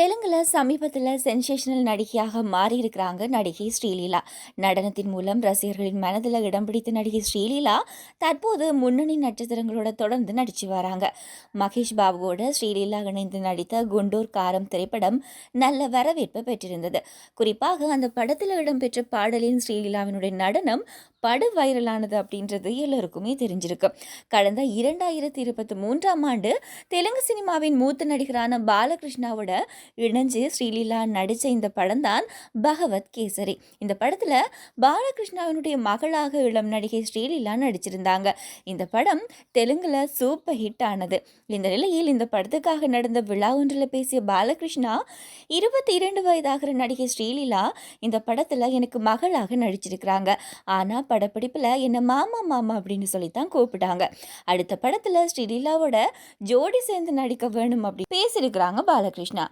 தெலுங்குல சமீபத்தில் சென்சேஷனல் நடிகையாக மாறியிருக்கிறாங்க நடிகை ஸ்ரீலீலா. நடனத்தின் மூலம் ரசிகர்களின் மனதில் இடம் பிடித்த நடிகை ஸ்ரீலீலா தற்போது முன்னணி நட்சத்திரங்களோட தொடர்ந்து நடிச்சு வராங்க. மகேஷ் பாபுவோட ஸ்ரீலீலா இணைந்து நடித்த குண்டூர் காரம் திரைப்படம் நல்ல வரவேற்பு பெற்றிருந்தது. குறிப்பாக அந்த படத்தில் இடம்பெற்ற பாடலின் ஸ்ரீலீலாவினுடைய நடனம் படு வைரலானது அப்படின்றது எல்லோருக்குமே தெரிஞ்சிருக்கு. கடந்த இரண்டாயிரத்தி இருபத்தி மூன்றாம் ஆண்டு தெலுங்கு சினிமாவின் மூத்த நடிகரான பாலகிருஷ்ணாவோட இணைஞ்சு ஸ்ரீலீலா நடித்த இந்த படம் தான் பகவத் கேசரி. இந்த படத்தில் பாலகிருஷ்ணாவினுடைய மகளாக இளம் நடிகை ஸ்ரீலீலா நடிச்சிருந்தாங்க. இந்த படம் தெலுங்கில் சூப்பர் ஹிட் ஆனது. இந்த நிலையில் இந்த படத்துக்காக நடந்த விழா ஒன்றில் பேசிய பாலகிருஷ்ணா இருபத்தி இரண்டு வயதாகிற நடிகை ஸ்ரீலீலா இந்த படத்தில் எனக்கு மகளாக நடிச்சிருக்கிறாங்க. ஆனால் படப்பிடிப்பில் என்னை மாமா மாமா அப்படின்னு சொல்லி தான் கூப்பிட்டாங்க. அடுத்த படத்தில் ஸ்ரீலீலாவோட ஜோடி சேர்ந்து நடிக்க வேணும் அப்படி பேசியிருக்கிறாங்க பாலகிருஷ்ணா.